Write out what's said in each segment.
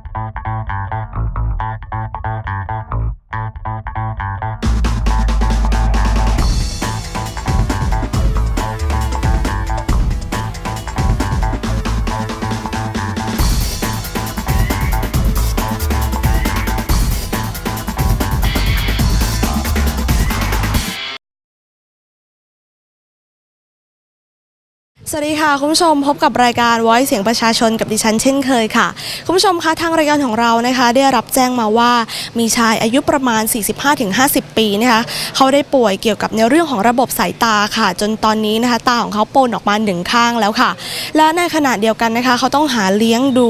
Thank you. สวัสดีค่ะ คุณผู้ชมพบกับรายการ Voice เสียงประชาชนกับดิฉันเช่นเคยค่ะ คุณผู้ชมคะทางรายการของเรานะคะ ได้รับแจ้งมาว่ามีชายอายุประมาณ 45-50 ปีนะคะเขาได้ป่วยเกี่ยวกับในเรื่องของระบบสายตาค่ะ จนตอนนี้นะคะ ตาของเขาโปนออกมาหนึ่งข้างแล้วค่ะ และในขณะเดียวกันนะคะ เขาต้องหาเลี้ยงดู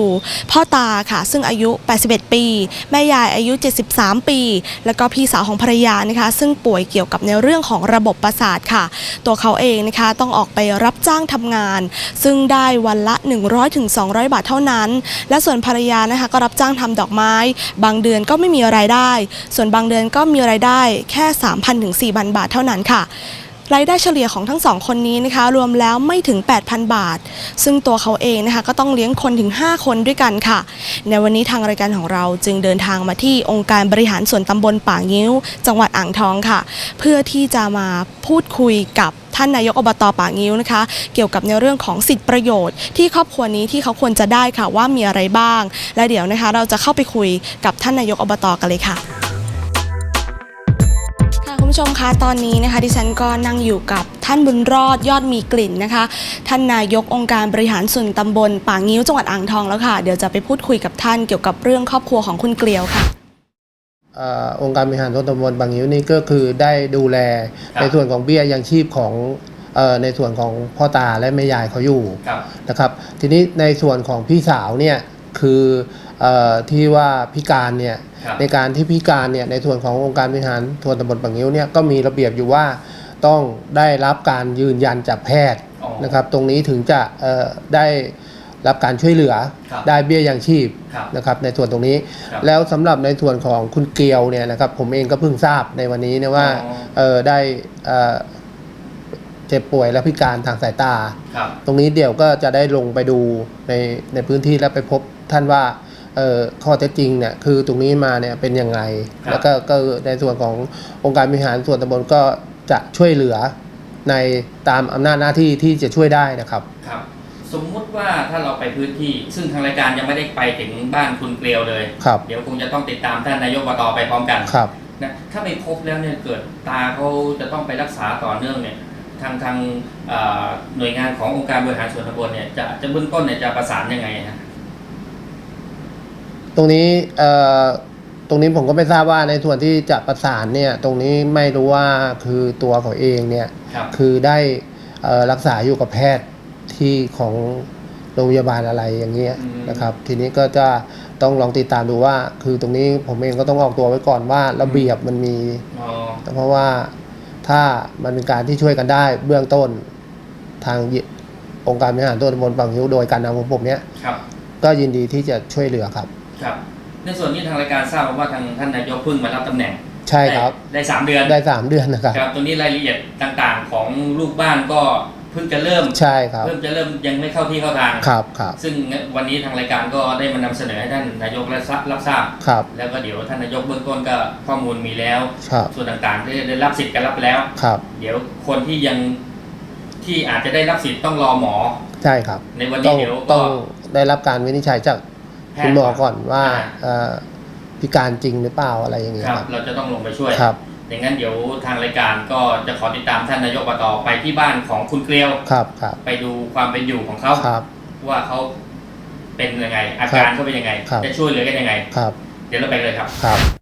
พ่อตาค่ะ ซึ่งอายุ 81 ปี แม่ยายอายุ 73 ปี แล้วก็พี่สาวของภรรยานะคะ ซึ่งป่วยเกี่ยวกับในเรื่องของระบบประสาทค่ะ ตัวเขาเองนะคะต้องออกไปรับจ้างทำงาน ซึ่งได้วันละ 100-200ถึงบาทเท่านั้น และส่วนภรรยานะคะก็รับจ้างทำดอกไม้ บางเดือนก็ไม่มีรายได้ ส่วนบางเดือนก็มีรายได้แค่ 3,000ถึง4,000 บาทเท่านั้นค่ะ รายได้เฉลี่ยของทั้งสองคนนี้นะคะ รวมแล้วไม่ถึง 8,000 บาท ซึ่งตัวเขาเองนะคะก็ต้องเลี้ยงคนถึง 5 คนด้วยกันค่ะ ในวันนี้ทางรายการของเราจึงเดินทางมาที่องค์การบริหารส่วนตำบลป่างิ้ว จังหวัดอ่างทองค่ะ เพื่อที่จะมาพูดคุยกับท่านนายกอบตป่างิ้วนะคะ เกี่ยวกับในเรื่องของสิทธิประโยชน์ ที่ครอบครัวนี้ที่เขาควรจะได้ค่ะว่ามีอะไรบ้าง และเดี๋ยวนะคะ เราจะเข้าไปคุยกับท่านนายกอบตกันเลยค่ะ ค่ะคุณผู้ชมคะตอนนี้นะคะดิฉันก็นั่งอยู่กับท่านบุญรอดยอดมีกลิ่นนะคะ ท่านนายกองค์การบริหารส่วนตำบลป่างิ้วจังหวัดอ่างทองแล้วค่ะ เดี๋ยวจะไปพูดคุยกับท่านเกี่ยวกับเรื่องครอบครัวของคุณเกลียวค่ะเอ่อองค์การบริหารส่วนตำบลบางยิ้วนี่ก็คือได้ดูแลครับในส่วนของเบี้ยยังชีพของเอ่อในส่วนของพ่อตาและแม่ยายเขาอยู่ครับนะครับ ทีนี้ในส่วนของพี่สาวเนี่ยคือเอ่อ ที่ว่าพิการเนี่ยครับในการที่พิการเนี่ยในส่วนขององค์การบริหารส่วนตำบลบางยิ้วเนี่ยก็มีระเบียบอยู่ว่าต้องได้รับการยืนยันจากแพทย์อ๋อนะครับ ตรงนี้ถึงจะเอ่อได้รับการช่วยเหลือครับได้เบี้ยยังชีพครับนะครับ ในส่วนตรงนี้ครับแล้วสำหรับในส่วนของคุณเกียวเนี่ยนะครับ ผมเองก็เพิ่งทราบในวันนี้นะว่าอ๋อเออได้เอ่อเจ็บป่วยและพิการทางสายตาครับตรงนี้เดี๋ยวก็จะได้ลงไปดูในในพื้นที่แล้วไปพบท่านว่าเอ่อ ข้อเท็จจริงเนี่ยคือตรงนี้มาเนี่ยเป็นยังไงครับแล้วก็ก็ในส่วนขององค์การบริหารส่วนตำบลก็จะช่วยเหลือในตามอำนาจหน้าที่ที่จะช่วยได้นะครับครับ สมมุติว่าถ้าเราไปพื้นที่ ซึ่งทางรายการยังไม่ได้ไปถึงบ้านคุณเกลียวเลยครับเดี๋ยวคงจะต้องติดตามท่านนายกอบตไปพร้อมกันครับนะถ้าไปพบแล้วเนี่ยเกิดตาเขาจะต้องไปรักษาต่อเนื่องเนี่ยทางทางเอ่อหน่วยงานขององค์การบริหารส่วนตำบลเนี่ยจะจะเบื้องต้นเนี่ยจะประสานยังไงฮะ ตรงนี้เอ่อตรงนี้ผมก็ไม่ทราบว่าในส่วนที่จะประสานเนี่ยตรงนี้ไม่รู้ว่าคือตัวเขาเองเนี่ยครับ คือได้เอ่อรักษาอยู่กับแพทย์ที่ของโรงพยาบาลอะไรอย่างเงี้ยอืม นะครับ ทีนี้ก็จะต้องลองติดตามดูว่า คือตรงนี้ผมเองก็ต้องออกตัวไว้ก่อนว่าระเบียบมันมี อ๋อเพราะว่าถ้ามันเป็นการที่ช่วยกันได้เบื้องต้นทางองค์การบริหารส่วนตำบลบางยิ้วโดยการนำของผมเนี่ยครับ ก็ยินดีที่จะช่วยเหลือครับ ครับ ในส่วนนี้ทางรายการทราบมาว่าทางท่านนายกเพิ่งมารับตำแหน่งใช่ครับ ได้ได้สามเดือนได้สามเดือนนะครับ ครับ ตรงนี้รายละเอียดต่างๆ ของลูกบ้านก็เพิ่งจะเริ่ม ใช่ครับ เพิ่งจะเริ่มยังไม่เข้าที่เข้าทาง ครับครับซึ่งวันนี้ทางรายการก็ได้มานำเสนอให้ท่านนายกรับทราบรับทราบ ครับแล้วก็เดี๋ยวท่านนายกเบื้องต้นก็ข้อมูลมีแล้ว ครับส่วนต่างๆได้ได้รับสิทธิ์กันรับไปแล้ว ครับเดี๋ยวคนที่ยังที่อาจจะได้รับสิทธิ์ต้องรอหมอ ใช่ครับ ในวันต้นี้องเดี๋ยวต้ก็องได้รับการวินิจฉัยจากแพ คุณทย์หมอก่อนว่าอ่าเอ่อพิการจริงหรือเปล่าอะไรอย่างเงี้ยคครัรับบเราจะต้องลงไปช่วยครับอย่างนั้นเดี๋ยวทางรายการก็จะขอติดตามท่านนายกอบตไปที่บ้านของคุณเกลียวครับครับ ไปดูความเป็นอยู่ของเขาครับ ว่าเขาเป็นยังไง อาการเขาเป็นยังไงครับจะช่วยเหลือกันยังไงครับ เดี๋ยวเราไปเลยครับครับ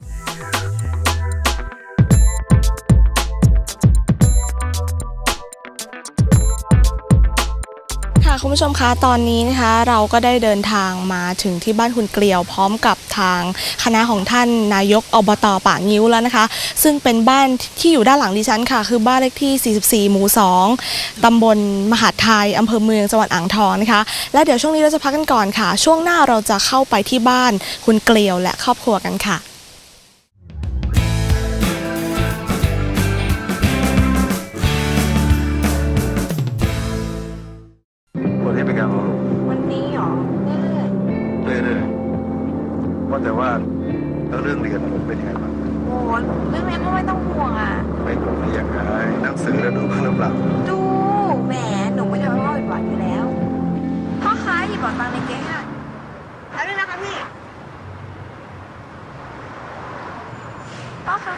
ค่ะคุณผู้ชมคะตอนนี้นะคะเราก็ได้เดินทางมาถึงที่บ้านคุณเกลียวพร้อมกับทางคณะของท่านนายกอบตป่างิ้วแล้วนะคะ ซึ่งเป็นบ้านที่อยู่ด้านหลังดิฉันค่ะ คือบ้านเลขที่ 44 หมู่ 2 ตำบลมหาดไทยอำเภอเมืองจังหวัดอ่างทองนะคะและเดี๋ยวช่วงนี้เราจะพักกันก่อนค่ะ ช่วงหน้าเราจะเข้าไปที่บ้านคุณเกลียวและครอบครัวกันค่ะ กวันนี้หรอเรื่อยว่าแต่ว่าแล้วเรื่องเรียนผมเป็นยังไงบ้างโอ้เรื่องนี้นไม่ต้องห่วงอะ ไม่รู้ได้ยังไงหนังสือแล้วดูบ้างหรือเปล่าดูแหมหนูไม่ทำให้พ่อผิดหวังอยู่แล้วพ่อค้าหยิบบอกตังค์ในเก๊งอะแป๊บนึงนะคะพี่พ่อคะ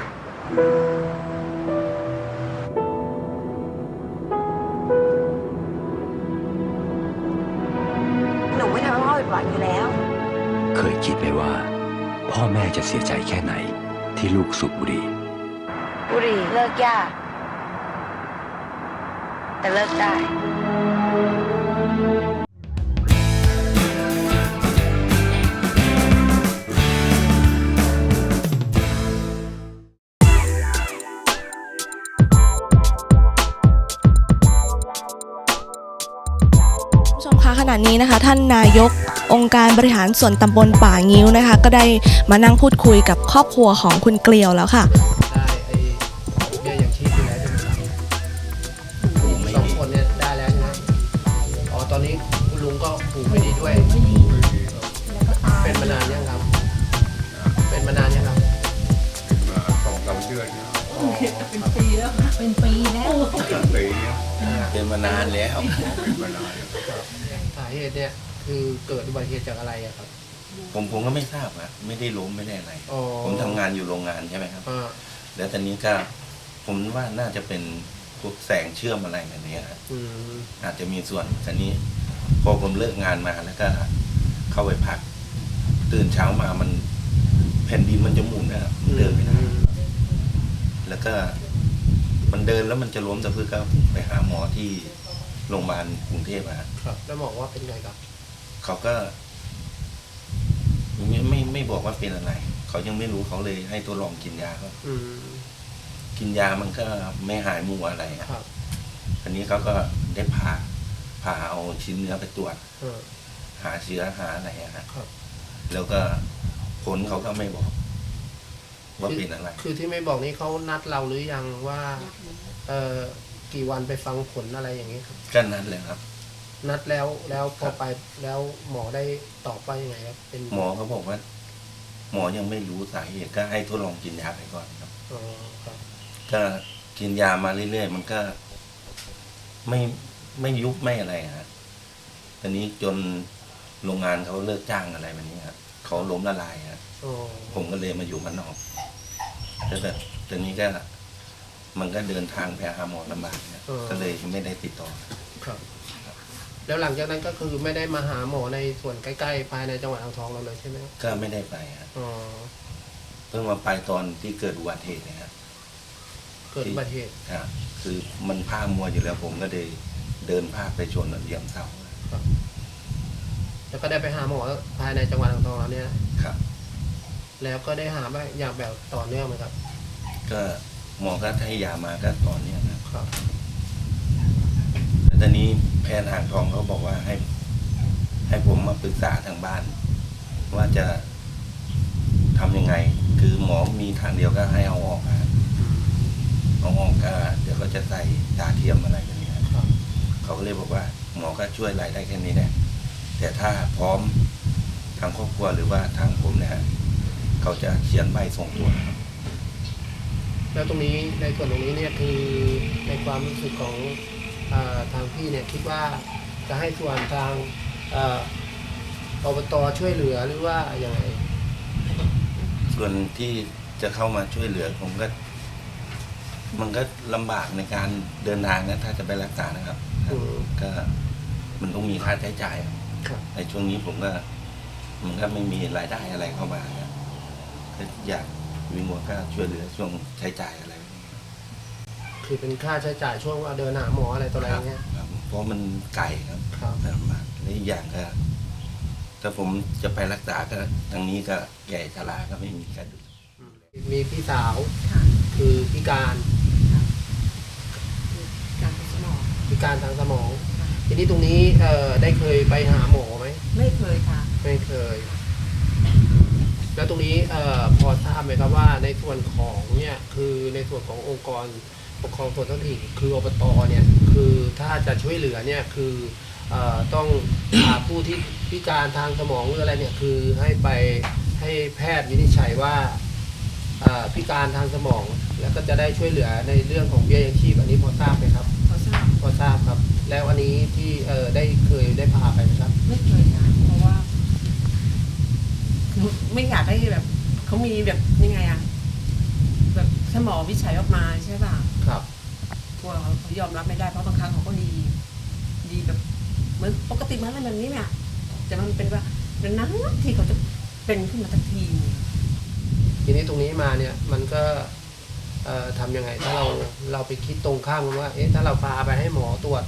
คยคิดไหมว่า พ่อแม่จะเสียใจแค่ไหนที่ลูกสูบบุหรี่บุหรี่เลิกยาก แต่เลิกได้ผู้ชมคะขณะนี้นะคะ ท่านนายก องค์การบริหารส่วนตำบลป่างิ้วนะคะ ก็ได้มานั่งพูดคุยกับครอบครัวของคุณเกลียวแล้วค่ะ ได้ไอ้เบี้ยยังชีพอยู่แล้วใช่ไหมครับสองคนเนี่ยได้แล้วใช่ไหมอ๋อตอนนี้คุณลุงก็ผูกไม่ดีด้วย เป็นมานานยังครับ เป็นมานานยังครับสองสามเดือนเป็นปีแล้วปีเป็นมานานแล้ว เป็นมานาน สาเหตุเนี่ย คือเกิดอุบัติเหตุจากอะไรอะครับ ผมผมก็ไม่ทราบอะไม่ได้ล้มไม่ได้อะไร อ๋อผมทำงานอยู่โรงงานใช่ไหมครับ อ่าแล้วตอนนี้ก็ผมว่าน่าจะเป็นพวกแสงเชื่อมอะไรแบบนี้ครับอืมอาจจะมีส่วนตอนนี้ พอผมเลิกงานมาแล้วก็เข้าไปพัก ตื่นเช้ามามันแผ่นดินมันจะหมุนนะครับมันเดินไม่ได้ แล้วก็มันเดินแล้วมันจะล้มแต่เพื่อก็ไปหาหมอที่โรงพยาบาลกรุงเทพอะครับ แล้วหมอว่าเป็นไงครับ เขาก็ไม่ไม่ไม่บอกว่าเป็นอะไร เขายังไม่รู้เขาเลยให้ตัวลองกินยาครับอืมกินยามันก็ไม่หายมูอะไรอะครับอันนี้เขาก็ได้ผ่าผ่าเอาชิ้นเนื้อไปตรวจ เออ หาเชื้อหาอะไรอะฮะครับ แล้วก็ผลเขาก็ไม่บอก ว่าเป็นอะไร คือที่ไม่บอกนี่เขานัดเราหรือยังว่า เอ่อกี่วันไปฟังผลอะไรอย่างนี้ครับ ก็นั้นแหละครับ นัดแล้วแล้วพครัอบ ไปแล้วหมอได้ตอบว่ายังไงครับเป็นหมอเขาบอกว่า หมอยังไม่รู้สาเหตุก็ให้ทดลองกินยาไปก่อนครับ อ๋อครับก็กินยามาเรื่อยๆมันก็ ไม่ไม่ยุบไม่อะไรฮะตอนนี้จนโรงงานเขาเลิกจ้างอะไรแบบนี้ครับเขาล้มละลายฮะอ๋อผมก็เลยมาอยู่มันนอกแล้วแต่ตอนนี้ก็ มันก็เดินทางไปหาหมอลำบากนะก็เลยไม่ได้ติดต่อ ครับ แล้วหลังจากนั้นก็คือไม่ได้มาหาหมอในส่วนใกล้ๆภายในจังหวัดอ่างทองเราเลยใช่ไหมครับก็ไม่ได้ไปฮะอ๋อเพิ่งมาไปตอนที่เกิดอุบัติเหตุนะฮะเกิดอุบัติเหตุครับคือมันผ้ามัวอยู่แล้วผมก็เลยเดินผ้าไปชนเหยียบเสาแล้วก็ได้ไปหาหมอภายในจังหวัดอ่างทองเราเนี่ยครับ แล้วก็ได้หาแบบอย่างแบบต่อเนื่องไหมครับ ก็หมอก็ให้ยามาก็ตอนเนี้ยครับครับแล้ว ตอนนี้แพทย์หางทองเขาบอกว่าให้ ให้ผมมาปรึกษาทางบ้าน ว่าจะทำยังไง คือหมอมีทางเดียวก็ให้เอาออกอะเอาออกก็เดี๋ยวเขาจะใส่ตาเทียมอะไรแบบนี้ครับครับเขาก็เลยบอกว่า หมอก็ช่วยรายได้แค่นี้แหละแต่ถ้าพร้อมทางครอบครัวหรือว่าทางผมเนี่ยเขาจะเขียนใบส่งตัวครับ แล้วตรงนี้ในส่วนตรงนี้เนี่ยคือในความรู้สึกของ ทางพี่เนี่ยคิดว่าจะให้ส่วนทางอาอบตช่วยเหลือหรือว่าอย่างไรส่วนที่จะเข้ามาช่วยเหลือผมก็ มันก็ลำบากในการเดินทางนะถ้าจะไปรักษานะครับอืมก็มันต้องมีค่าใช้จ่ายครับครับในช่วงนี้ผมก็มันก็ไม่มีรายได้อะไรเข้ามาครับก็อยากวิงวอนก็ช่วยเหลือช่วงใช้จ่ายอะไรแบบนี้ คือเป็นค่าใช้จ่ายช่วงว่าเดินหาหมออะไรตัวอะไรครับเงี้ย ครับเพราะมันไกลครับครับลำบากและอีกอย่างก็ถ้าผมจะไปรักษาก็ทางนี้ก็แก่ชราก็ไม่มีใครดูอืมมีพี่สาวค่ะคือพิการการสมองพิการทางสมองทีนี้ตรงนี้เอ่อได้เคยไปหาหมอไหมไม่เคยค่ะ ไม่เคย แล้วตรงนี้เอ่อพอทราบไหมครับว่าในส่วนของเนี่ยคือในส่วนขององค์กร ปกครองส่วนท้องถิ่นคืออบตเนี่ยคือถ้าจะช่วยเหลือเนี่ยคือเอ่อต้องหาผู้ที่พิการทางสมองหรืออะไรเนี่ยคือให้ไปให้ให้แพทย์วินิจฉัยว่าเอ่อพิการทางสมอง แล้วก็จะได้ช่วยเหลือในเรื่องของเบี้ยยังชีพอันนี้พอทราบไหมครับเขาทราบพอทราบครับ แล้วอันนี้ที่เออได้เคยได้พาไปไหมครับ ไม่เคยค่ะเพราะว่าคือไม่อยากให้แบบเขามีแบบยังไงอะ แบบถ้าหมอวิจัยออกมาใช่ป่ะครับกลัวเขาเขายอมรับไม่ได้เพราะบางครั้งเขาก็ดี ดีแบบเหมือนปกติมันอะไรแบบนี้เนี่ยแต่มันเป็นว่าเป็นนั้นที่เขาจะเป็นขึ้นมาทักทีนึงทีนี้ตรงนี้มาเนี่ยมันก็เอ่อทำยังไง ถ้าเราเราไปคิดตรงข้ามกันว่าเอ๊ะถ้าเราพาไปให้หมอตรวจ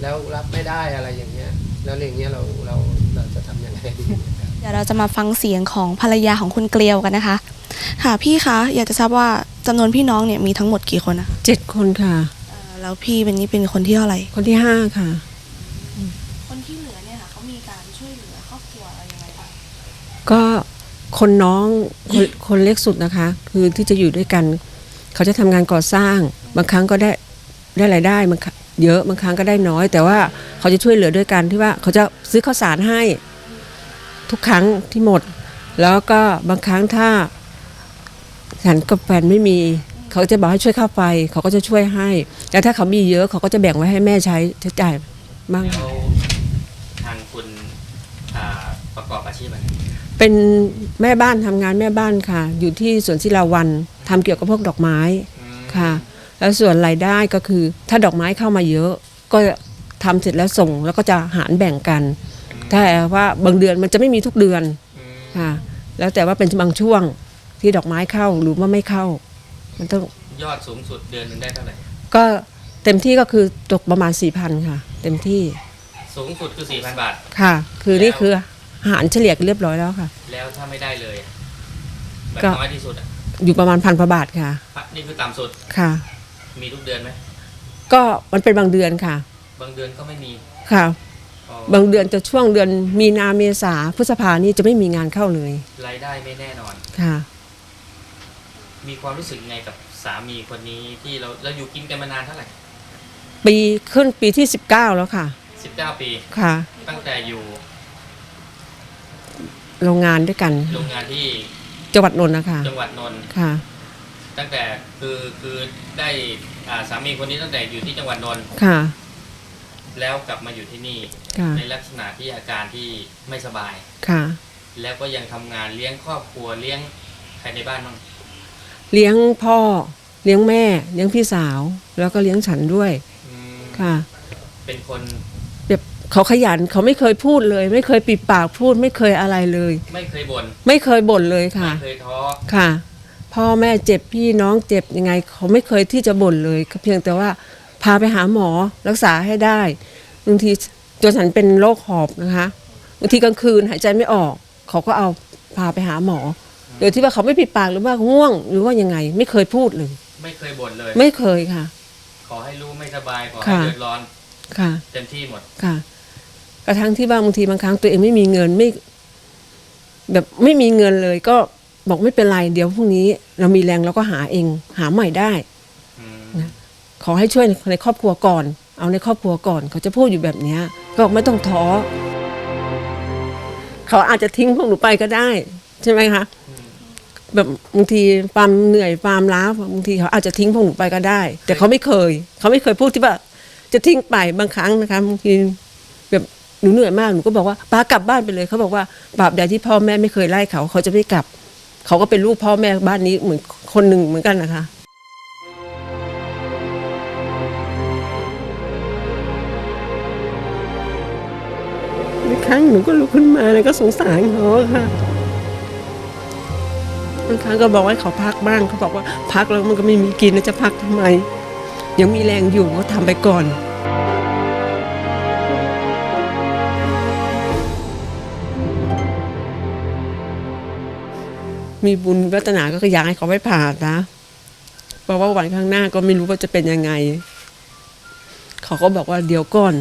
แล้วรับไม่ได้อะไรอย่างเงี้ย แล้วอย่างเงี้ยเราเราเราจะทำยังไงดีครับ เดี๋ยวเราจะมาฟังเสียงของภรรยาของคุณเกลียวกันนะคะ ค่ะพี่คะอยากจะทราบว่าจำนวนพี่น้องเนี่ยมีทั้งหมดกี่คนนะคะเจ็ดคนค่ะ เอ่อแล้วพี่เป็นนี่เป็นคนที่เท่าไหร่ คนที่ห้าค่ะ คนที่เหลือเนี่ยค่ะเขามีการช่วยเหลือครอบครัวอะไรยังไงบ้าง ก็คนน้องคนคนเล็กสุดนะคะ คือที่จะอยู่ด้วยกัน เขาจะทำงานก่อสร้าง บางครั้งก็ได้ได้รายได้บางครั้งเยอะบางครั้งก็ได้น้อย แต่ว่าเขาจะช่วยเหลือด้วยกันที่ว่าเขาจะซื้อข้าวสารให้ ทุกครั้งที่หมด แล้วก็บางครั้งถ้าฉันกับแฟนไม่มี เขาจะบอกให้ช่วยค่าไฟ เขาก็จะช่วยให้ แต่ถ้าเขามีเยอะเขาก็จะแบ่งไว้ให้แม่ใช้ใช้จ่ายบ้างแล้วทางคุณอ่าประกอบอาชีพอะไรเป็นแม่บ้านทำงานแม่บ้านค่ะ อยู่ที่สวนศิลาวันทำเกี่ยวกับพวกดอกไม้ค่ะ แล้วส่วนรายได้ก็คือ ถ้าดอกไม้เข้ามาเยอะ ก็ทำเสร็จแล้วส่ง แล้วก็จะหารแบ่งกัน แต่ว่าบางเดือนมันจะไม่มีทุกเดือนค่ะแล้วแต่ว่าเป็นบางช่วงที่ดอกไม้เข้าหรือว่าไม่เข้า มันต้องยอดสูงสุดเดือนหนึ่งได้เท่าไหร่ก็เต็มที่ก็คือตกประมาณ4ี่พันค่ะ เต็มที่สูงสุดคือ4,000บาทค่ะ คือนี่คือหารเฉลี่ยกันเรียบร้อยแล้วค่ะ แล้วถ้าไม่ได้เลยแบบก็น้อยที่สุดอะอยู่ประมาณพันพระบาทค่ะนี่คือต่ำสุดค่ะ มีทุกเดือนไหมก็มันเป็นบางเดือนค่ะ บางเดือนก็ไม่มีค่ะอ๋อ บางเดือนจะช่วงเดือนมีนาเมษาพฤษภานี่จะไม่มีงานเข้าเลยรายได้ไม่แน่นอน ค่ะ มีความรู้สึกยังไงกับสามีคนนี้ที่เราเราอยู่กินกันมานานเท่าไหร่ปีขึ้นปีที่ 19 แล้วค่ะ19ปี ค่ะ ตั้งแต่อยู่โรงงานด้วยกันโรงงานที่จังหวัดนนท์นะคะจังหวัดนนท์ค่ะ ตั้งแต่คือคือได้อ่าสามีคนนี้ตั้งแต่อยู่ที่จังหวัดนนท์ค่ะ แล้วกลับมาอยู่ที่นี่ ค่ะ ในลักษณะที่อาการที่ไม่สบาย ค่ะ แล้วก็ยังทำงานเลี้ยงครอบครัวเลี้ยงใครในบ้านบ้างเลี้ยงพ่อ เลี้ยงแม่ เลี้ยงพี่สาว แล้วก็เลี้ยงฉันด้วยอืมค่ะเป็นคนแบบเขาขยันเขาไม่เคยพูดเลย ไม่เคยปิดปากพูด ไม่เคยอะไรเลย ไม่เคยบ่นไม่เคยบ่นเลยค่ะ ไม่เคยท้อค่ะ พ่อแม่เจ็บพี่น้องเจ็บยังไง เขาไม่เคยที่จะบ่นเลยเพียงแต่ว่า พาไปหาหมอรักษาให้ได้บางทีจนฉันเป็นโรคหอบนะคะบางทีกลางคืนหายใจไม่ออกเขาก็เอาพาไปหาหมอ โดยที่ว่าเขาไม่ปิดปากหรือว่าง่วง หรือว่ายังไง ไม่เคยพูดเลย ไม่เคยบ่นเลย ไม่เคยค่ะ ขอให้รู้ไม่สบายขอให้ค่ะเดือดร้อนค่ะเต็มที่หมดค่ะ กระทั่งที่ว่าบางทีบางครั้งตัวเองไม่มีเงินไม่ แบบไม่มีเงินเลย ก็บอกไม่เป็นไรเดี๋ยวพรุ่งนี้ เรามีแรงเราก็หาเอง หาใหม่ได้อืมนะ ขอให้ช่วยในครอบครัวก่อน เอาในครอบครัวก่อน เขาจะพูดอยู่แบบนี้ก็ไม่ต้องท้อเขาอาจจะทิ้งพวกหนูไปก็ได้ ใช่ไหมคะแบบบางทีความเหนื่อยความล้าบางทีเขาอาจจะทิ้งพวกหนูไปก็ได้ แต่เขาไม่เคย เขาไม่เคยพูดที่ว่าจะทิ้งไปบางครั้งนะคะบางทีแบบหนูเหนื่อยมากหนูก็บอกว่าป้ากลับบ้านไปเลยเขาบอกว่าบาปใดที่พ่อแม่ไม่เคยไล่เขาเขาจะไม่กลับ เขาก็เป็นลูกพ่อแม่บ้านนี้เหมือนคนหนึ่งเหมือนกันนะคะ บางครั้งหนูก็ลุกขึ้นมาแล้วก็สงสารเขาค่ะบางครั้งก็บอกให้เขาพักบ้างเขาบอกว่าพักแล้วมันก็ไม่มีกินแล้วจะพักทำไม ยังมีแรงอยู่ก็ทำไปก่อนมีบุญวัฒนาก็อยากให้เขาไปผ่านะเพราะว่าวันข้างหน้าก็ไม่รู้ว่าจะเป็นยังไง เขาก็บอกว่าเดี๋ยวก่อน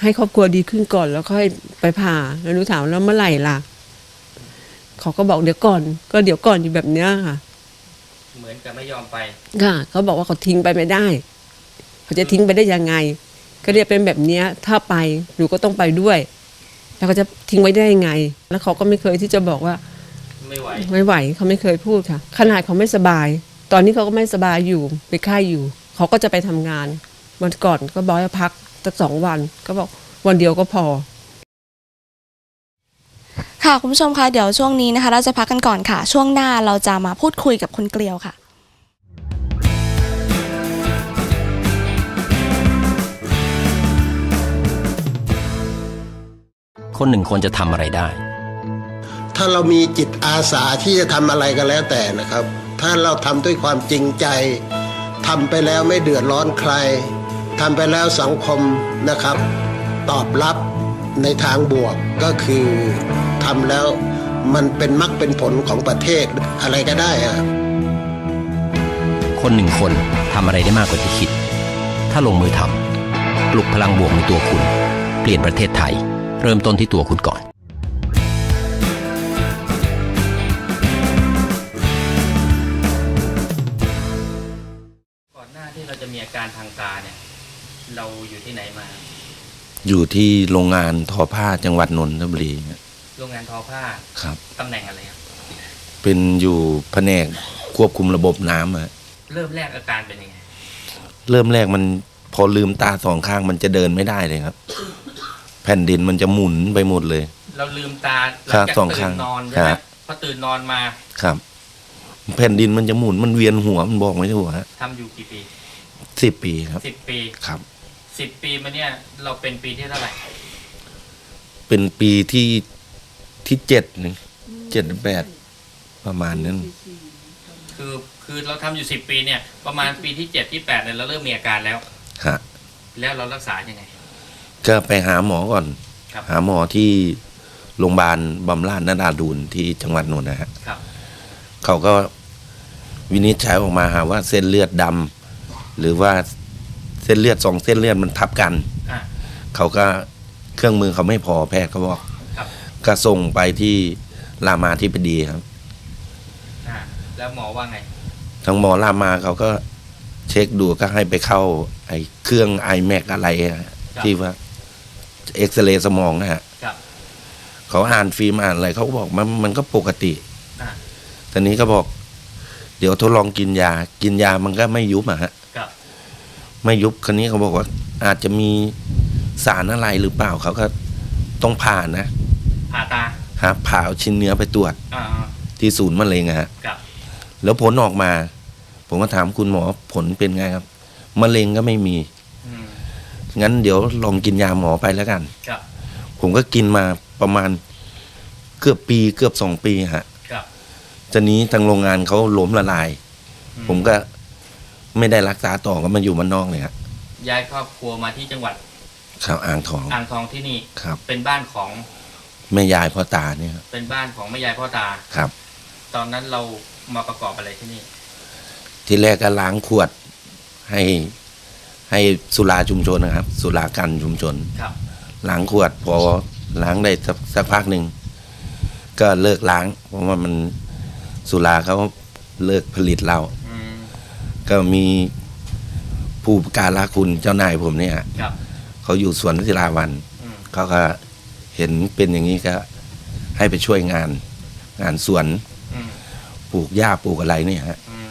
ให้ครอบครัวดีขึ้นก่อนแล้วค่อยไปผ่าแล้วหนูถามแล้วเมื่อไหร่ล่ะเขาก็บอกเดี๋ยวก่อน ก็เดี๋ยวก่อนอยู่แบบเนี้ยค่ะ เหมือนกับไม่ยอมไปค่ะเขาบอกว่าเขาทิ้งไปไม่ได้ เขาจะทิ้งไปได้ยังไง ก็เรียกเป็นแบบเนี้ย ถ้าไปหนูก็ต้องไปด้วย แล้วก็จะทิ้งไว้ได้ยังไง แล้วเขาก็ไม่เคยที่จะบอกว่า ไม่ไหวไม่ไหวเขาไม่เคยพูดค่ะ ขนาดเขาไม่สบาย ตอนนี้เขาก็ไม่สบายอยู่ไปค่ายอยู่ เขาก็จะไปทำงานวันก่อนก็บอกให้พัก สักสองวัน ก็บอกวันเดียวก็พอ ค่ะ คุณผู้ชมคะเดี๋ยวช่วงนี้นะคะ เราจะพักกันก่อนค่ะ ช่วงหน้าเราจะมาพูดคุยกับคุณเกลียวค่ะคนหนึ่งควรจะทำอะไรได้ ถ้าเรามีจิตอาสาที่จะทำอะไรก็แล้วแต่นะครับ ถ้าเราทำด้วยความจริงใจทำไปแล้วไม่เดือดร้อนใคร ทำไปแล้วสังคมนะครับ ตอบรับในทางบวกก็คือทำแล้วมันเป็นมรรคเป็นผลของประเทศอะไรก็ได้อะคนหนึ่งคนทำอะไรได้มากกว่าที่คิด ถ้าลงมือทำปลุกพลังบวกในตัวคุณ เปลี่ยนประเทศไทย เริ่มต้นที่ตัวคุณก่อนก่อนหน้าที่เราจะมีอาการทางตาเนี่ย เราอยู่ที่ไหนมา อยู่ที่โรงงานทอผ้าจังหวัดนนทบุรีโรงงานทอผ้าครับตำแหน่งอะไรครับ เป็นอยู่แผนกควบคุมระบบน้ำอะเริ่มแรกอาการเป็นยังไง เริ่มแรกมันพอลืมตาสองข้างมันจะเดินไม่ได้เลยครับ แผ่นดินมันจะหมุนไปหมดเลย เราลืมตาหลัครับจากสองตื่ข้างนนอนใช่ไหมฮะพอตื่นนอนมาครับ แผ่นดินมันจะหมุนมันเวียนหัวมันบอกไม่ถูกฮะทำอยู่กี่ปีสิบปีครับสิบปีครับ สิบปีมาเนี่ย เราเป็นปีที่เท่าไหร่ เป็นปีที่ที่เจ็ดหนึ่งเจ็ดแปดประมาณนั้น คือคือเราทำอยู่สิบปีเนี่ย ประมาณปีที่เจ็ดที่แปดเนี่ยเราเริ่มมีอาการแล้ว ฮะ แล้วเรารักษายังไง ก็ไปหาหมอก่อน ครับ หาหมอที่โรงพยาบาลบำราศนาดาดูนที่จังหวัดนนท์นะฮะ ครับ เขาก็วินิจฉัยออกมาหาว่าเส้นเลือดดำหรือว่า เส้นเลือดสองเส้นเลือดมันทับกัน อะ เขาก็เครื่องมือเขาไม่พอแพทย์เขาบอกครับ ก็ส่งไปที่รามาธิบดีครับ อ่าแล้วหมอว่าไง ทางหมอรามาเขาก็เช็คดูก็ให้ไปเข้า ไอ้เครื่องไอแม็กอะไรอะที่ว่าเอ็กซเรย์สมองนะฮะครับ เขาอ่านฟิล์มอ่านอะไรเขาก็บอกมันมันก็ปกติอ่าตอนนี้ก็บอก เดี๋ยวทดลองกินยา กินยามันก็ไม่ยุบอะฮะครับ ไม่ยุบคนนี้เขาบอกว่าอาจจะมีสารอะไรหรือเปล่าเขาก็ต้องผ่านะผ่าตาฮะผ่าเอาชิ้นเนื้อไปตรวจอ่าที่ศูนย์มะเร็งอะฮะครับแล้วผลออกมา ผมก็ถามคุณหมอผลเป็นไงครับมะเร็งก็ไม่มี อืมงั้นเดี๋ยวลองกินยาหมอไปแล้วกัน ครับผมก็กินมาประมาณเกือบปีเกือบสองปีฮะครับตอนนี้ทางโรงงานเขาล้มละลาย อืผมก็ ไม่ได้รักษาต่อก็มาอยู่มันนอกเลยฮะย้ายครอบครัวมาที่จังหวัดครับอ่างทองอ่างทองที่นี่ครับ เป็นบ้านของแม่ยายพ่อตาเนี่ยครับเป็นบ้านของแม่ยายพ่อตา ครับ ตอนนั้นเรามาประกอบอะไรที่นี่ ที่แรกก็ล้างขวดให้ให้สุราชุมชนนะครับ สุรากันชุมชนครับ ล้างขวดพอล้างได้สักสักพักหนึ่งก็เลิกล้าง เพราะว่ามันสุราเขาเลิกผลิตเหล้าอืม ก็มีผู้ประการละคุณเจ้านายผมเนี่ยครับ เขาอยู่สวนศิลาวันอืม เขาก็เห็นเป็นอย่างนี้ก็ ให้ไปช่วยงาน งานสวนอืมปลูกหญ้าปลูกอะไรเนี่ยฮะอืม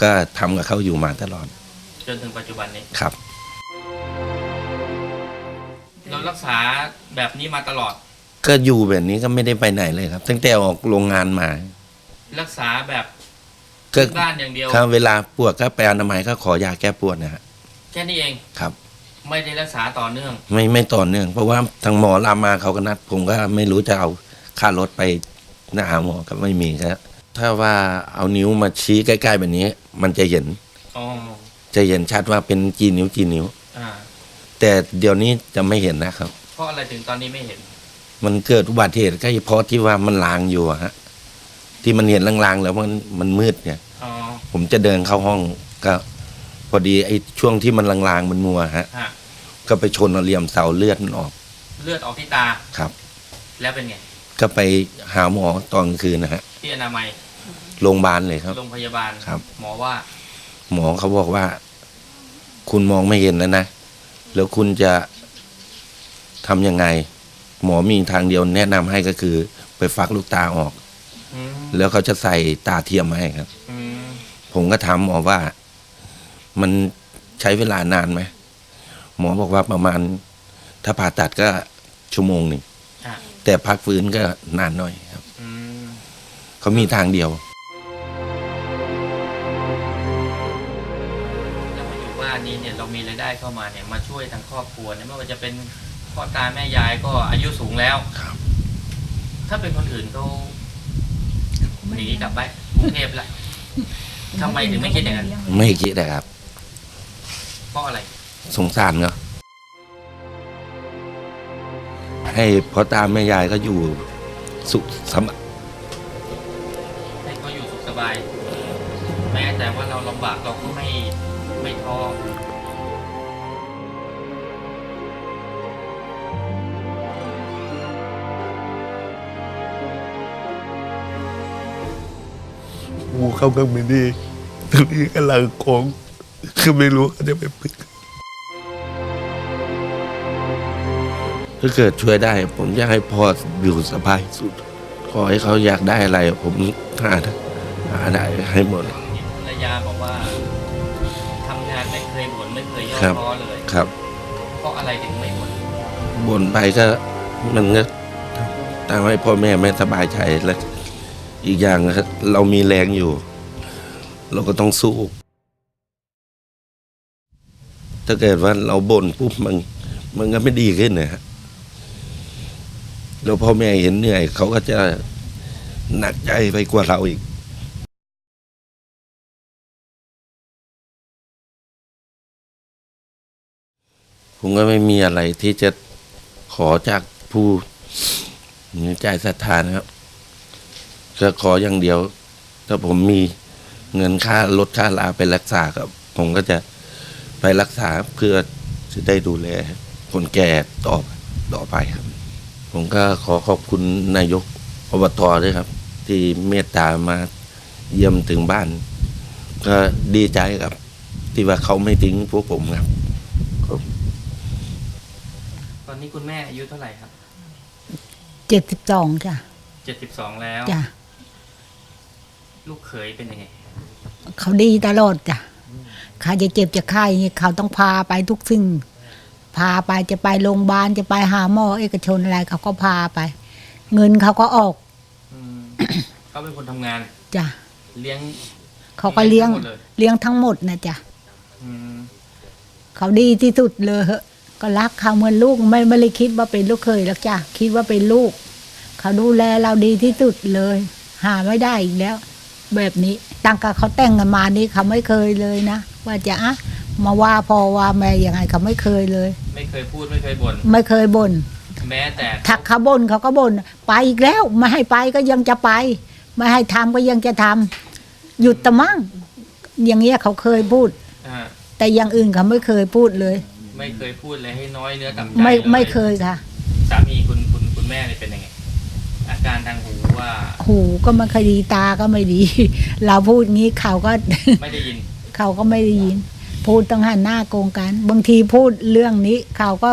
ก็ทำกับเขาอยู่มาตลอดจนถึงปัจจุบันนี้ ครับ เรารักษาแบบนี้มาตลอด ก็อยู่แบบนี้ก็ไม่ได้ไปไหนเลยครับ ตั้งแต่ออกโรงงานมา รักษาแบบ ก็บ้านอย่างเดียว ถ้าเวลาปวดก็ไปอนามัยก็ขอยาแก้ปวดนะฮะแค่นี้เองครับ ไม่ได้รักษาต่อเนื่อง ไม่ไม่ต่อเนื่องเพราะว่าทางหมอรามาเขาก็นัด ผมก็ไม่รู้จะเอาค่ารถไปหน้าหาหมอก็ไม่มีครับถ้าว่าเอานิ้วมาชี้ใกล้ๆแบบนี้ มันจะเห็นอ๋อจะเห็นชัดว่าเป็นกี่นิ้วกี่นิ้ว อ่า แต่เดี๋ยวนี้จะไม่เห็นนะครับ เพราะอะไรถึงตอนนี้ไม่เห็น มันเกิดอุบัติเหตุก็เฉพาะที่ว่ามันลางอยู่อะฮะ ที่มันเห็นลางๆแล้วมันมันมืดเนี่ยอ๋อ ผมจะเดินเข้าห้องก็พอดีไอ้ช่วงที่มันลางๆมันมัวฮะ ฮะก็ไปชนเอาเหลี่ยมเสาเลือดมันออกเลือดออกที่ตาครับ แล้วเป็นไง ก็ไปหาหมอตอนกลางคืนนะฮะที่อนามัยโรงพยาบาลเลยครับ โรงพยาบาล ครับ หมอว่าหมอเขาบอกว่า คุณมองไม่เห็นแล้วนะ แล้วคุณจะทำยังไง หมอมีทางเดียวแนะนำให้ก็คือ ไปฟักลูกตาออก อืมแล้วเขาจะใส่ตาเทียมมาให้ครับอืม ผมก็ถามหมอว่า มันใช้เวลานานไหมหมอบอกว่าประมาณ ถ้าผ่าตัดก็ชั่วโมงหนึ่งอะแต่พักฟื้นก็นานหน่อยครับอืมเขามีทางเดียวแล้วมาอยู่บ้านนี้เนี่ยเรามีรายได้เข้ามาเนี่ยมาช่วยทางครอบครัวเนี่ยไม่ว่าจะเป็นพ่อตาแม่ยายก็อายุสูงแล้วครับ ถ้าเป็นคนอื่นเขาหนีกลับไปกรุงเทพละ ทำไมถึงไม่คิดอย่างนั้นไม่คิดนะครับ เพราะอะไร สงสารเนาะให้พ่อตาแม่ยายก็อยู่สุขสมให้เขาอยู่สุขสบาย แม้แต่ว่าเราลำบากเราก็ไม่ไม่ท้อ กูเข้าเครื่องบินดีตรงนี้กำลังโค้งคือไม่รู้เขาจะไปพึ่งถ้าเกิดช่วยได้ ผมอยากให้พ่ออยู่สบายสุด ขอให้เขาอยากได้อะไร ผมหาได้หาได้ให้หมดภรรยาบอกว่าทำงานไม่เคยบ่นไม่เคยย่อครับท้อเลยครับ เพราะอะไรถึงไม่บ่นบ่นไปก็มันก็ทำให้พ่อแม่ไม่สบายใจและ อีกอย่างครับเรามีแรงอยู่ เราก็ต้องสู้ ถ้าเกิดว่าเราบ่นปุ๊บมันมันก็ไม่ดีขึ้นนะฮะแล้วพ่อแม่เห็นเหนื่อย เขาก็จะหนักใจไปกว่าเราอีกผมก็ไม่มีอะไรที่จะขอจากผู้มีใจศรัทธานะครับ ก็ขออย่างเดียว ถ้าผมมีเงินค่าลดค่าลาไปรักษาครับผมก็จะไปรักษาเพื่อจะได้ดูแลคนแก่ต่อต่อไปครับ ผมก็ขอขอบคุณนายกอบตด้วยครับ ที่เมตตามาเยี่ยมถึงบ้าน ก็ดีใจครับ ที่ว่าเขาไม่ทิ้งพวกผมครับตอนนี้คุณแม่อายุเท่าไหร่ครับ เจ็ดสิบสองจ้ะเจ็ดสิบสองแล้ว จ้ะ ลูกเขยเป็นยังไง เขาดีตลอดจ้ะใครจะเจ็บจะไข้นี่เขาต้องพาไปทุกสิ่ง พาไปจะไปโรงพยาบาลจะไปหาหมอเอกชนอะไรเขาก็พาไป เงินเขาก็ออกอืมเขาเป็นคนทำงาน จ้ะเลี้ยง เขาก็เลี้ยงทั้หมดเลย เลี้ยงทั้งหมดนะจ้ะอืมเขาดีที่สุดเลยเหอะก็รักเขาเหมือนลูกไม่ไม่ได้คิดว่าเป็นลูกเคยหรอกจ้ะคิดว่าเป็นลูก เขาดูแลเราดีที่สุดเลย หาไม่ได้อีกแล้ว แบบนี้ตั้งแต่เขาแต่งกันมานี่เขาไม่เคยเลยนะว่าจะอะมาว่าพ่อว่าแม่ยังไงเขาไม่เคยเลย ไม่เคยพูดไม่เคยบ่นไม่เคยบ่นแม้แต่ถักเขาบ่นเขาก็บ่นไปอีกแล้วไม่ให้ไปก็ยังจะไป ไม่ให้ทำก็ยังจะทำหยุดตะมั่งอย่างเงี้ยเขาเคยพูดอ่าแต่อย่างอื่นเขาไม่เคยพูดเลย ไม่เคยพูดเลยให้น้อยเนื้อต่ำใจไม่ลไม่เคยค่ะสามีคุณคุณคุณแม่เนี่ยเป็นยังไงอาการทางหู ว่าหูก็ไม่ค่อยดีตาก็ไม่ดี เราพูดงี้เขาก็ไม่ได้ยิน เขาก็ไม่ได้ยิน พูดต้องหันหน้าโกงกัน บางทีพูดเรื่องนี้ เขาก็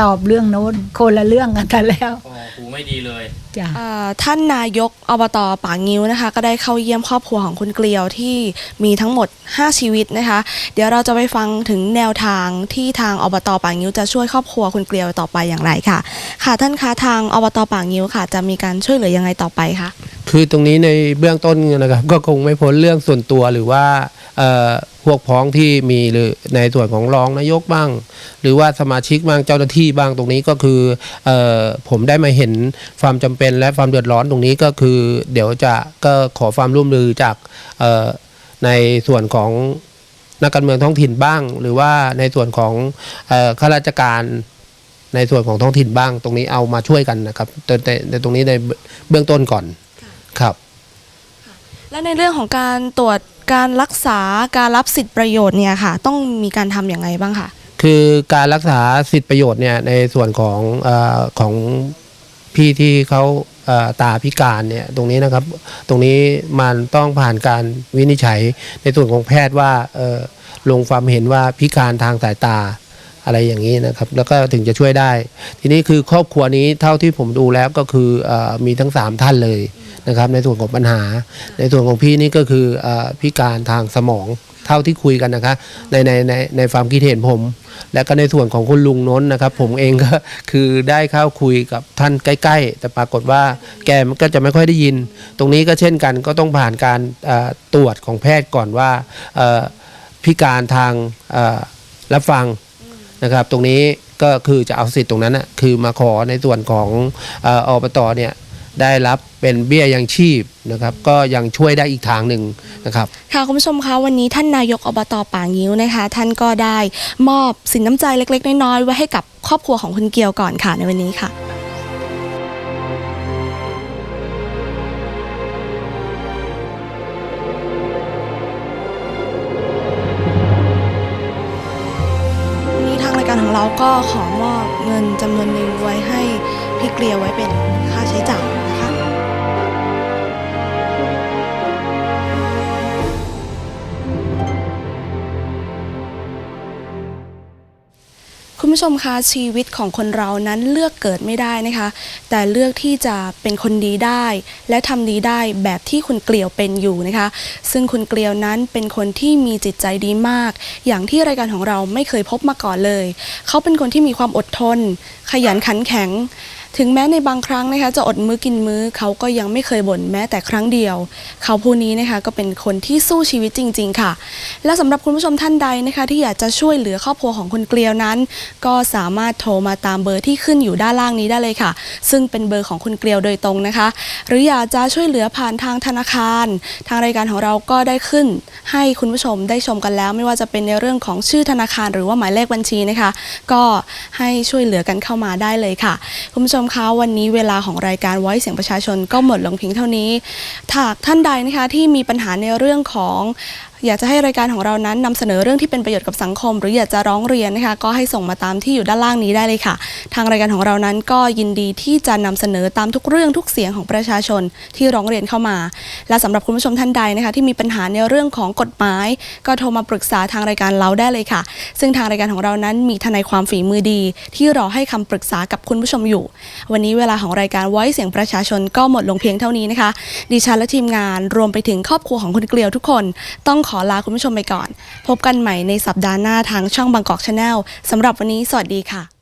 ตอบเรื่องโน้นคนละเรื่องกันแต่แล้วอ๋อหูไม่ดีเลยจ้ะเอ่อท่านนายกอบตป่างิ้วนะคะ ก็ได้เข้าเยี่ยมครอบครัวของคุณเกลียวที่มีทั้งหมด 5 ชีวิตนะคะ เดี๋ยวเราจะไปฟังถึงแนวทางที่ทางอบตป่างิ้วจะช่วยครอบครัวคุณเกลียวต่อไปอย่างไรค่ะ ค่ะท่านคะทางอบตป่างิ้วค่ะ จะมีการช่วยเหลือยังไงต่อไปคะคือตรงนี้ในเบื้องต้นนะครับก็คงไม่พ้นเรื่องส่วนตัวหรือว่าพวกพ้องที่มีหรือในส่วนของรองนายกบ้าง หรือว่าสมาชิกบ้างเจ้าหน้าที่บ้างตรงนี้ก็คือออผมได้มาเห็นความจำเป็นและความเดือดร้อนตรงนี้ก็คือเดี๋ยวจะก็ขอความร่วมมือจากเอ่อในส่วนของนักการเมืองท้องถิ่นบ้าง หรือว่าในส่วนของเอ่อข้าราชการในส่วนของท้องถิ่นบ้าง ตรงนี้เอามาช่วยกันนะครับแต่แต่แต่ตรงนี้ในเบื้องต้นก่อนครับและในเรื่องของการตรวจการรักษาการรับสิทธิประโยชน์เนี่ยค่ะ ต้องมีการทำอย่างไรบ้างคะคือการรักษาสิทธิประโยชน์เนี่ยในส่วนของเออของพี่ที่เขาเอ่อ ตาพิการเนี่ยตรงนี้นะครับ ตรงนี้มันต้องผ่านการวินิจฉัยในส่วนของแพทย์ว่าลงความเห็นว่าพิการทางสายตาอะไรอย่างนี้นะครับ แล้วก็ถึงจะช่วยได้ ทีนี้คือครอบครัวนี้เท่าที่ผมดูแล้วก็คืออมีทั้ง 3 ท่านเลยนะครับ ในส่วนของปัญหา ในส่วนของพี่นี่ก็คืออพิการทางสมอง เท่าที่คุยกันนะคะ ในในในในความคิดเห็นผม และก็ในส่วนของคุณลุงน้นนะครับ ผมเองก็คือได้เข้าคุยกับท่านใกล้ ๆ แต่ปรากฏว่าแกมันก็จะไม่ค่อยได้ยิน ตรงนี้ก็เช่นกันก็ต้องผ่านการตรวจของแพทย์ก่อนว่าพิการทางรับฟังนะครับ ตรงนี้ก็คือจะเอาสิทธิ์ตรงนั้นนะคือมาขอในส่วนของเอ่ออบตเนี่ย ได้รับเป็นเบี้ยยังชีพนะครับก็ยังช่วยได้อีกทางหนึ่งนะครับค่ะคุณผู้ชมคะวันนี้ท่านนายกอบตป่างิ้วนะคะ ท่านก็ได้มอบสินน้ำใจเล็ก ๆ น้อยๆไว้ให้กับครอบครัวของคุณเกียวก่อนค่ะในวันนี้ค่ะวันนี้ทางรายการของเราก็ขอมอบเงินจำนวนหนึ่งไว้ให้พี่เกลียวไว้เป็น ผู้ชมคะชีวิตของคนเรานั้นเลือกเกิดไม่ได้นะคะ แต่เลือกที่จะเป็นคนดีได้ และทำดีได้แบบที่คุณเกลียวเป็นอยู่นะคะ ซึ่งคุณเกลียวนั้นเป็นคนที่มีจิตใจดีมาก อย่างที่รายการของเราไม่เคยพบมาก่อนเลย เขาเป็นคนที่มีความอดทน ขยันขันแข็ง ถึงแม้ในบางครั้งนะคะจะอดมื้อกินมื้อเขาก็ยังไม่เคยบ่นแม้แต่ครั้งเดียว เขาผู้นี้นะคะก็เป็นคนที่สู้ชีวิตจริง ๆ ค่ะ และสำหรับคุณผู้ชมท่านใดนะคะ ที่อยากจะช่วยเหลือครอบครัวของคุณเกลียวนั้น ก็สามารถโทรมาตามเบอร์ที่ขึ้นอยู่ด้านล่างนี้ได้เลยค่ะ ซึ่งเป็นเบอร์ของคุณเกลียวโดยตรงนะคะ หรืออยากจะช่วยเหลือผ่านทางธนาคาร ทางรายการของเราก็ได้ขึ้น ให้คุณผู้ชมได้ชมกันแล้ว ไม่ว่าจะเป็นในเรื่องของชื่อธนาคาร หรือว่าหมายเลขบัญชีนะคะ ก็ให้ช่วยเหลือกันเข้ามาได้เลยค่ะคุณผู้ชมคะวันนี้เวลาของรายการไว้เสียงประชาชนก็หมดลงเพียงเท่านี้หากท่านใดนะคะที่มีปัญหาในเรื่องของ อยากจะให้รายการของเรานั้นนำเสนอเรื่องที่เป็นประโยชน์กับสังคม หรืออยากจะร้องเรียนนะคะก็ให้ส่งมาตามที่อยู่ด้านล่างนี้ได้เลยค่ะ ทางรายการของเรานั้นก็ยินดีที่จะนำเสนอตามทุกเรื่องทุกเสียงของประชาชนที่ร้องเรียนเข้ามา และสำหรับคุณผู้ชมท่านใดนะคะที่มีปัญหาในเรื่องของกฎหมาย ก็โทรมาปรึกษาทางรายการเราได้เลยค่ะ ซึ่งทางรายการของเรานั้นมีทนายความฝีมือดี ที่รอให้คำปรึกษากับคุณผู้ชมอยู่ วันนี้เวลาของรายการไว้เสียงประชาชนก็หมดลงเพียงเท่านี้นะคะ ดิฉันและทีมงานรวมไปถึงครอบครัวของคุณเกลียวทุกคน ต้องขอลาคุณผู้ชมไปก่อน พบกันใหม่ในสัปดาห์หน้าทางช่องบางกอกชาแนลสำหรับวันนี้สวัสดีค่ะ